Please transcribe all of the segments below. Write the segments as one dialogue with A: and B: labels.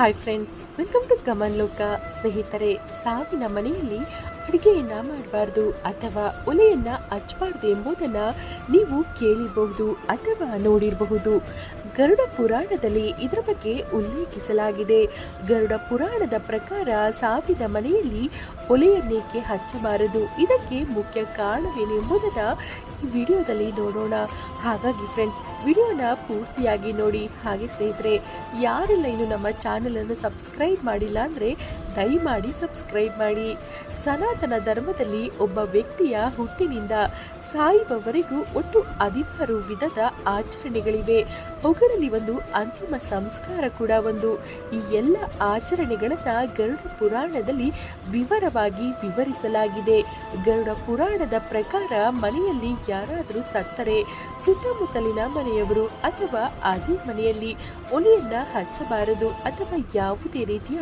A: Hi friends welcome to ಕಮನ್ ಲೋಕ ಸ್ನೇಹಿತರೆ, ಸಾವಿನ ಮನೆಯಲ್ಲಿ ಅಡುಗೆಯನ್ನ ಮಾಡಬಾರ್ದು ಅಥವಾ ಒಲೆಯನ್ನ ಹಚ್ಚಬಾರ್ದು ಎಂಬುದನ್ನ ನೀವು ಕೇಳಿರಬಹುದು ಅಥವಾ ನೋಡಿರಬಹುದು. ಗರುಡ ಪುರಾಣದಲ್ಲಿ ಇದರ ಬಗ್ಗೆ ಉಲ್ಲೇಖಿಸಲಾಗಿದೆ. ಗರುಡ ಪುರಾಣದ ಪ್ರಕಾರ ಸಾವಿನ ಮನೆಯಲ್ಲಿ ಒಲೆಯನ್ನೇಕೆ ಹಚ್ಚಬಾರದು? ಇದಕ್ಕೆ ಮುಖ್ಯ ಕಾರಣವೇನು ಎಂಬುದನ್ನ ಈ ವಿಡಿಯೋದಲ್ಲಿ ನೋಡೋಣ. ಹಾಗಾಗಿ ಫ್ರೆಂಡ್ಸ್ ವಿಡಿಯೋನ ಪೂರ್ತಿಯಾಗಿ ನೋಡಿ. ಹಾಗೆ ಸ್ನೇಹಿತರೆ, ಯಾರೆಲ್ಲ ಇನ್ನು ನಮ್ಮ ಚಾನಲನ್ನು ಸಬ್ಸ್ಕ್ರೈಬ್ ಮಾಡಿಲ್ಲ ಅಂದರೆ ದಯಮಾಡಿ ಸಬ್ಸ್ಕ್ರೈಬ್ ಮಾಡಿ. ಸನಾತನ ಧರ್ಮದಲ್ಲಿ ಒಬ್ಬ ವ್ಯಕ್ತಿಯ ಹುಟ್ಟಿನಿಂದ ಸಾಯುವವರೆಗೂ ಒಟ್ಟು ಹದಿನಾರು ವಿಧದ ಆಚರಣೆಗಳಿವೆ. ಅವುಗಳಲ್ಲಿ ಒಂದು ಅಂತಿಮ ಸಂಸ್ಕಾರ ಕೂಡ ಒಂದು. ಈ ಎಲ್ಲ ಆಚರಣೆಗಳನ್ನ ಗರುಡ ಪುರಾಣದಲ್ಲಿ ವಿವರವಾಗಿ ವಿವರಿಸಲಾಗಿದೆ. ಗರುಡ ಪುರಾಣದ ಪ್ರಕಾರ ಮನೆಯಲ್ಲಿ ಯಾರಾದರೂ ಸತ್ತರೆ. ಸುತ್ತಮುತ್ತಲಿನ ಮನೆಯವರು ಅಥವಾ ಅದೇ ಮನೆಯಲ್ಲಿ ಒಲೆಯನ್ನ ಹಚ್ಚಬಾರದು ಅಥವಾ ಯಾವುದೇ ರೀತಿಯ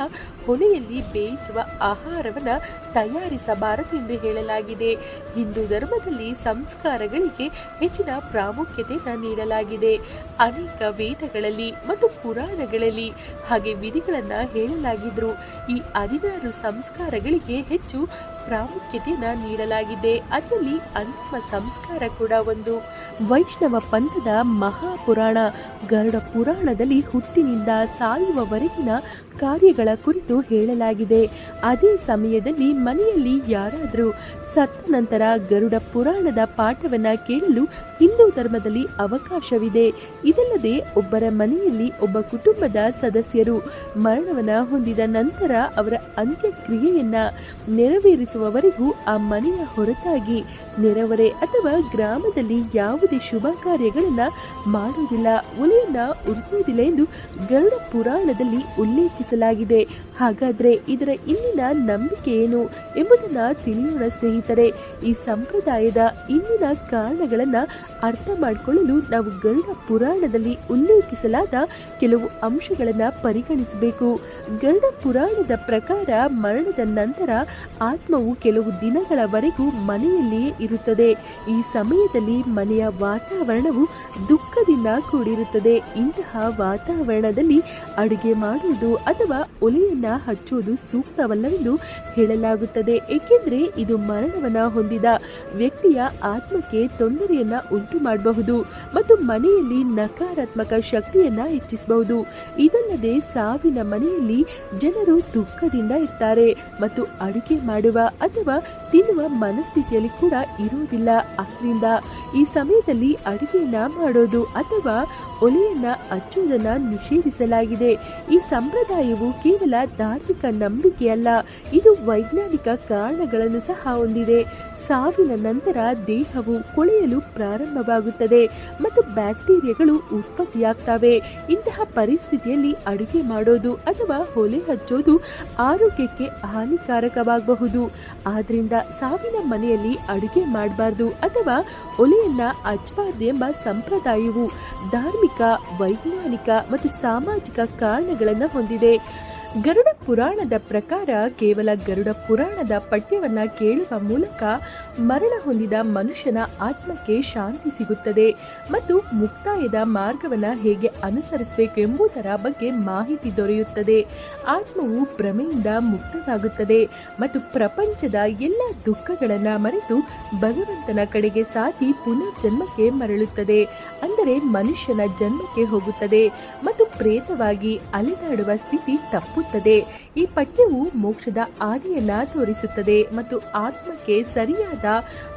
A: ಹೊಲೆಯಲ್ಲಿ ಬೇಯಿಸುವ ಆಹಾರವನ್ನ ತಯಾರಿಸಬಾರದು ಎಂದು ಹೇಳಲಾಗಿದೆ. ಹಿಂದೂ ಧರ್ಮದಲ್ಲಿ ಸಂಸ್ಕಾರಗಳಿಗೆ ಹೆಚ್ಚಿನ ಪ್ರಾಮುಖ್ಯತೆಯನ್ನು ನೀಡಲಾಗಿದೆ. ಅನೇಕ ವೇದಗಳಲ್ಲಿ ಮತ್ತು ಪುರಾಣಗಳಲ್ಲಿ ಹಾಗೆ ವಿಧಿಗಳನ್ನ ಹೇಳಲಾಗಿದ್ರು. ಈ ಹದಿನಾರು ಸಂಸ್ಕಾರಗಳಿಗೆ ಹೆಚ್ಚು ಪ್ರಾಮುಖ್ಯತೆಯನ್ನ ನೀಡಲಾಗಿದೆ. ಅದರಲ್ಲಿ ಅಂತಿಮ ಸಂಸ್ಕಾರ ಕೂಡ ಒಂದು. ವೈಷ್ಣವ ಪಂಥದ ಮಹಾಪುರಾಣ, ಗರುಡ ಪುರಾಣದಲ್ಲಿ ಹುಟ್ಟಿನಿಂದ ಸಾಯುವವರೆಗಿನ ಕಾರ್ಯಗಳ ಕುರಿತು ಹೇಳಲಾಗಿದೆ. ಅದೇ ಸಮಯದಲ್ಲಿ ಮನೆಯಲ್ಲಿ ಯಾರಾದರೂ ಸತ್ತ ನಂತರ ಗರುಡ ಪುರಾಣದ ಪಾಠವನ್ನ ಕೇಳಲು ಹಿಂದೂ ಧರ್ಮದಲ್ಲಿ ಅವಕಾಶವಿದೆ. ಇದಲ್ಲದೆ ಒಬ್ಬರ ಮನೆಯಲ್ಲಿ ಒಬ್ಬ ಕುಟುಂಬದ ಸದಸ್ಯರು ಮರಣವನ್ನ ಹೊಂದಿದ ನಂತರ ಅವರ ಅಂತ್ಯಕ್ರಿಯೆಯನ್ನ ನೆರವೇರಿಸುವವರೆಗೂ ಆ ಮನೆಯ ಹೊರತಾಗಿ ನೆರವರೆ ಅಥವಾ ಗ್ರಾಮದಲ್ಲಿ ಯಾವುದೇ ಶುಭ ಕಾರ್ಯಗಳನ್ನ ಮಾಡುವುದಿಲ್ಲ ಉಲಿಯನ್ನ ಉರಿಸುವುದಿಲ್ಲ ಎಂದು ಗರುಡ ಪುರಾಣದಲ್ಲಿ ಉಲ್ಲೇಖಿಸಲಾಗಿದೆ. ಹಾಗಾದ್ರೆ ಇದರ ಇಲ್ಲಿನ ನಂಬಿಕೆ ಏನು ಎಂಬುದನ್ನ ತಿಳಿಯೋಣ ಸ್ನೇಹಿತರೆ. ಈ ಸಂಪ್ರದಾಯದ ಇಂದಿನ ಕಾರಣಗಳನ್ನ ಅರ್ಥ ಮಾಡಿಕೊಳ್ಳಲು ನಾವು ಗರುಡ ಪುರಾಣದಲ್ಲಿ ಉಲ್ಲೇಖಿಸಲಾದ ಕೆಲವು ಅಂಶಗಳನ್ನ ಪರಿಗಣಿಸಬೇಕು. ಗರುಡ ಪುರಾಣದ ಪ್ರಕಾರ ಮರಣದ ನಂತರ ಆತ್ಮವು ಕೆಲವು ದಿನಗಳವರೆಗೂ ಮನೆಯಲ್ಲಿಯೇ ಇರುತ್ತದೆ. ಈ ಸಮಯದಲ್ಲಿ ಮನೆಯ ವಾತಾವರಣವು ದುಃಖದಿಂದ ಕೂಡಿರುತ್ತದೆ. ಇಂತಹ ವಾತಾವರಣದಲ್ಲಿ ಅಡುಗೆ ಮಾಡುವುದು ಅಥವಾ ಒಲೆಯನ್ನ ಹಚ್ಚುವುದು ಸೂಕ್ತವಲ್ಲವೆಂದು ಹೇಳಲಾಗುತ್ತದೆ. ಏಕೆಂದರೆ ಇದು ಮರಣವನ್ನ ಹೊಂದಿದ ವ್ಯಕ್ತಿಯ ಆತ್ಮಕ್ಕೆ ತೊಂದರೆಯನ್ನ ಉಂಟು ಮಾಡಬಹುದು ಮತ್ತು ಮನೆಯಲ್ಲಿ ನಕಾರಾತ್ಮಕ ಶಕ್ತಿಯನ್ನ ಹೆಚ್ಚಿಸಬಹುದು. ಇದಲ್ಲದೆ ಸಾವಿನ ಮನೆಯಲ್ಲಿ ಜನರು ದುಃಖದಿಂದ ಇರ್ತಾರೆ ಮತ್ತು ಅಡುಗೆ ಮಾಡುವ ಅಥವಾ ತಿನ್ನುವ ಮನಸ್ಥಿತಿಯಲ್ಲಿ ಕೂಡ ಇರುವುದಿಲ್ಲ. ಅದರಿಂದ ಈ ಸಮಯದಲ್ಲಿ ಅಡುಗೆಯನ್ನ ಮಾಡೋದು ಅಥವಾ ಒಲೆಯನ್ನ ಹಚ್ಚುವುದನ್ನ ನಿಷೇಧಿಸಲಾಗಿದೆ. ಈ ಸಂಪ್ರದಾಯವು ಕೇವಲ ಧಾರ್ಮಿಕ ನಂಬಿಕೆಯಲ್ಲ ಇದು ವೈಜ್ಞಾನಿಕ ಕಾರಣಗಳನ್ನು ಸಹ ಹೊಂದಿದೆ. ಸಾವಿನ ನಂತರ ದೇಹವು ಕೊಳೆಯಲು ಪ್ರಾರಂಭವಾಗುತ್ತದೆ ಮತ್ತು ಬ್ಯಾಕ್ಟೀರಿಯಾಗಳು ಉತ್ಪತ್ತಿಯಾಗ್ತವೆ. ಇಂತಹ ಪರಿಸ್ಥಿತಿಯಲ್ಲಿ ಅಡುಗೆ ಮಾಡೋದು ಅಥವಾ ಹೊಲೆ ಹಚ್ಚೋದು ಆರೋಗ್ಯಕ್ಕೆ ಹಾನಿಕಾರಕವಾಗಬಹುದು. ಆದ್ರಿಂದ ಸಾವಿನ ಮನೆಯಲ್ಲಿ ಅಡುಗೆ ಮಾಡಬಾರ್ದು ಅಥವಾ ಒಲೆಯನ್ನ ಹಚ್ಚಬಾರ್ದು ಎಂಬ ಸಂಪ್ರದಾಯವು ಧಾರ್ಮಿಕ ವೈಜ್ಞಾನಿಕ ಮತ್ತು ಸಾಮಾಜಿಕ ಕಾರಣಗಳನ್ನು ಹೊಂದಿದೆ. ಗರುಡ ಪುರಾಣದ ಪ್ರಕಾರ ಕೇವಲ ಗರುಡ ಪುರಾಣದ ಪಠ್ಯವನ್ನ ಕೇಳುವ ಮೂಲಕ ಮರಣ ಹೊಂದಿದ ಮನುಷ್ಯನ ಆತ್ಮಕ್ಕೆ ಶಾಂತಿ ಸಿಗುತ್ತದೆ ಮತ್ತು ಮುಕ್ತಾಯದ ಮಾರ್ಗವನ್ನ ಹೇಗೆ ಅನುಸರಿಸಬೇಕು ಎಂಬುದರ ಬಗ್ಗೆ ಮಾಹಿತಿ ದೊರೆಯುತ್ತದೆ. ಆತ್ಮವು ಭ್ರಮೆಯಿಂದ ಮುಕ್ತವಾಗುತ್ತದೆ ಮತ್ತು ಪ್ರಪಂಚದ ಎಲ್ಲ ದುಃಖಗಳನ್ನ ಮರೆತು ಭಗವಂತನ ಕಡೆಗೆ ಸಾಗಿ ಪುನರ್ಜನ್ಮಕ್ಕೆ ಮರಳುತ್ತದೆ. ಅಂದರೆ ಮನುಷ್ಯನ ಜನ್ಮಕ್ಕೆ ಹೋಗುತ್ತದೆ ಮತ್ತು ಪ್ರೇತವಾಗಿ ಅಲೆದಾಡುವ ಸ್ಥಿತಿ ತಪ್ಪುತ್ತದೆ. ಈ ಪಠ್ಯವು ಮೋಕ್ಷದ ಆದಿಯನ್ನ ತೋರಿಸುತ್ತದೆ ಮತ್ತು ಆತ್ಮಕ್ಕೆ ಸರಿಯಾದ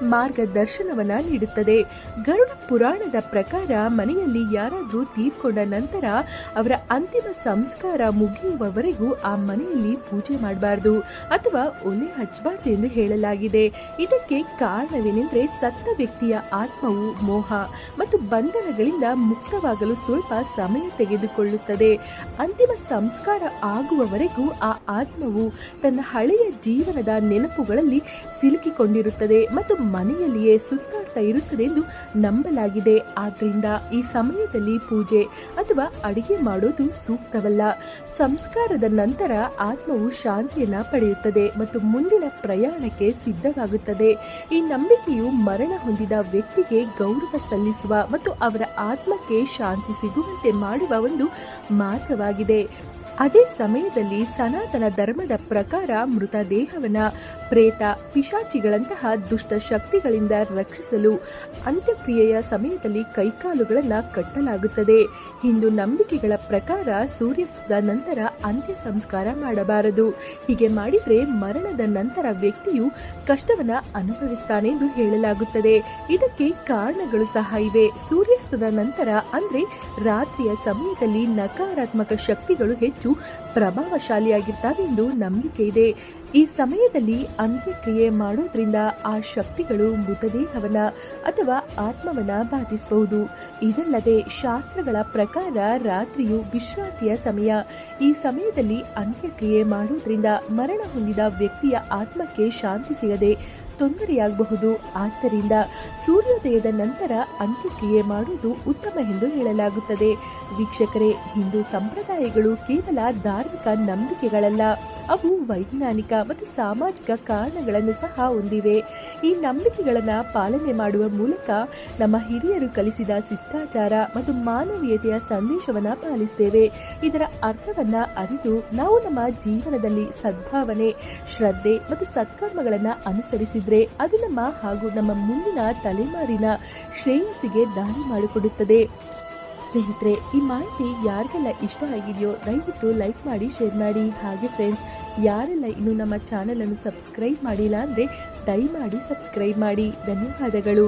A: ಮಾರ್ಗದರ್ಶನವನ್ನ ನೀಡುತ್ತದೆ. ಗರುಡ ಪುರಾಣದ ಪ್ರಕಾರ ಮನೆಯಲ್ಲಿ ಯಾರಾದರೂ ತೀರ್ಕೊಂಡ ನಂತರ ಅವರ ಅಂತಿಮ ಸಂಸ್ಕಾರ ಮುಗಿಯುವವರೆಗೂ ಆ ಮನೆಯಲ್ಲಿ ಪೂಜೆ ಮಾಡಬಾರದು ಅಥವಾ ಒಲೆ ಹಚ್ಚಬಾರದು ಎಂದು ಹೇಳಲಾಗಿದೆ. ಇದಕ್ಕೆ ಕಾರಣವೇನೆಂದರೆ ಸತ್ತ ವ್ಯಕ್ತಿಯ ಆತ್ಮವು ಮೋಹ ಮತ್ತು ಬಂಧನಗಳಿಂದ ಮುಕ್ತವಾಗಲು ಸ್ವಲ್ಪ ಸಮಯ ತೆಗೆದುಕೊಳ್ಳುತ್ತದೆ ಅಂತಿಮ ಸಂಸ್ಕಾರ ಆಗುವವರೆಗೂ ಆ ಆತ್ಮವು ತನ್ನ ಹಳೆಯ ಜೀವನದ ನೆನಪುಗಳಲ್ಲಿ ಸಿಲುಕಿಕೊಂಡಿರುತ್ತದೆ ಮತ್ತು ಮನೆಯಲ್ಲಿಯೇ ಸುತ್ತಾಡ್ತಾ ಇರುತ್ತದೆ ಎಂದು ನಂಬಲಾಗಿದೆ. ಆದ್ರಿಂದ ಈ ಸಮಯದಲ್ಲಿ ಪೂಜೆ ಅಥವಾ ಅಡಿಗೆ ಮಾಡೋದು ಸೂಕ್ತವಲ್ಲ. ಸಂಸ್ಕಾರದ ನಂತರ ಆತ್ಮವು ಶಾಂತಿಯನ್ನ ಪಡೆಯುತ್ತದೆ ಮತ್ತು ಮುಂದಿನ ಪ್ರಯಾಣಕ್ಕೆ ಸಿದ್ಧವಾಗುತ್ತದೆ. ಈ ನಂಬಿಕೆಯು ಮರಣ ಹೊಂದಿದ ವ್ಯಕ್ತಿಗೆ ಗೌರವ ಸಲ್ಲಿಸುವ ಮತ್ತು ಅವರ ಆತ್ಮಕ್ಕೆ ಶಾಂತಿ ಸಿಗುವಂತೆ ಮಾಡುವ ಒಂದು ಮಾರ್ಗವಾಗಿದೆ. ಅದೇ ಸಮಯದಲ್ಲಿ ಸನಾತನ ಧರ್ಮದ ಪ್ರಕಾರ ಮೃತದೇಹವನ್ನ ಪ್ರೇತ, ಪಿಶಾಚಿಗಳಂತಹ ದುಷ್ಟ ಶಕ್ತಿಗಳಿಂದ ರಕ್ಷಿಸಲು ಅಂತ್ಯಕ್ರಿಯೆಯ ಸಮಯದಲ್ಲಿ ಕೈಕಾಲುಗಳನ್ನು ಕಟ್ಟಲಾಗುತ್ತದೆ. ಹಿಂದೂ ನಂಬಿಕೆಗಳ ಪ್ರಕಾರ ಸೂರ್ಯಾಸ್ತದ ನಂತರ ಅಂತ್ಯ ಸಂಸ್ಕಾರ ಮಾಡಬಾರದು. ಹೀಗೆ ಮಾಡಿದರೆ ಮರಣದ ನಂತರ ವ್ಯಕ್ತಿಯು ಕಷ್ಟವನ್ನ ಅನುಭವಿಸ್ತಾನೆ ಎಂದು ಹೇಳಲಾಗುತ್ತದೆ. ಇದಕ್ಕೆ ಕಾರಣಗಳು ಸಹ ಇವೆ. ಸೂರ್ಯಾಸ್ತದ ನಂತರ ಅಂದ್ರೆ ರಾತ್ರಿಯ ಸಮಯದಲ್ಲಿ ನಕಾರಾತ್ಮಕ ಶಕ್ತಿಗಳು ಹೆಚ್ಚು ಪ್ರಭಾವಶಾಲಿಯಾಗಿರ್ತವೆ ಎಂದು ನಂಬಿಕೆ ಇದೆ. ಈ ಸಮಯದಲ್ಲಿ ಅಂತ್ಯಕ್ರಿಯೆ ಮಾಡೋದ್ರಿಂದ ಆ ಶಕ್ತಿಗಳು ಮೃತದೇಹವನ್ನ ಅಥವಾ ಆತ್ಮವನ್ನ ಬಾಧಿಸಬಹುದು. ಇದಲ್ಲದೆ ಶಾಸ್ತ್ರಗಳ ಪ್ರಕಾರ ರಾತ್ರಿಯು ವಿಶ್ರಾಂತಿಯ ಸಮಯ. ಈ ಸಮಯದಲ್ಲಿ ಅಂತ್ಯಕ್ರಿಯೆ ಮಾಡೋದ್ರಿಂದ ಮರಣ ಹೊಂದಿದ ವ್ಯಕ್ತಿಯ ಆತ್ಮಕ್ಕೆ ಶಾಂತಿ ಸಿಗದೆ ತೊಂದರೆಯಾಗಬಹುದು. ಆದ್ದರಿಂದ ಸೂರ್ಯೋದಯದ ನಂತರ ಅಂತ್ಯಕ್ರಿಯೆ ಮಾಡುವುದು ಉತ್ತಮ ಎಂದು ಹೇಳಲಾಗುತ್ತದೆ. ವೀಕ್ಷಕರೇ, ಹಿಂದೂ ಸಂಪ್ರದಾಯಗಳು ಕೇವಲ ಧಾರ್ಮಿಕ ನಂಬಿಕೆಗಳಲ್ಲ. ಅವು ವೈಜ್ಞಾನಿಕ ಮತ್ತು ಸಾಮಾಜಿಕ ಕಾರಣಗಳನ್ನು ಸಹ ಹೊಂದಿವೆ. ಈ ನಂಬಿಕೆಗಳನ್ನು ಪಾಲನೆ ಮಾಡುವ ಮೂಲಕ ನಮ್ಮ ಹಿರಿಯರು ಕಲಿಸಿದ ಶಿಷ್ಟಾಚಾರ ಮತ್ತು ಮಾನವೀಯತೆಯ ಸಂದೇಶವನ್ನು ಪಾಲಿಸ್ತೇವೆ. ಇದರ ಅರ್ಥವನ್ನು ಅರಿತು ನಾವು ನಮ್ಮ ಜೀವನದಲ್ಲಿ ಸದ್ಭಾವನೆ, ಶ್ರದ್ಧೆ ಮತ್ತು ಸತ್ಕರ್ಮಗಳನ್ನು ಅನುಸರಿಸಿದರೆ ಅದು ನಮ್ಮ ಹಾಗೂ ನಮ್ಮ ಮುಂದಿನ ತಲೆಮಾರಿನ ಶ್ರೇಯಸ್ಸಿಗೆ ದಾರಿ ಮಾಡಿಕೊಡುತ್ತದೆ. ಸ್ನೇಹಿತರೆ, ಈ ಮಾಹಿತಿ ಯಾರಿಗೆಲ್ಲ ಇಷ್ಟ ಆಗಿದೆಯೋ ದಯವಿಟ್ಟು ಲೈಕ್ ಮಾಡಿ, ಶೇರ್ ಮಾಡಿ. ಹಾಗೆ ಫ್ರೆಂಡ್ಸ್ ಯಾರೆಲ್ಲ ಇನ್ನೂ ನಮ್ಮ ಚಾನಲನ್ನು ಸಬ್ಸ್ಕ್ರೈಬ್ ಮಾಡಿಲ್ಲ ಅಂದರೆ ದಯಮಾಡಿ ಸಬ್ಸ್ಕ್ರೈಬ್ ಮಾಡಿ. ಧನ್ಯವಾದಗಳು.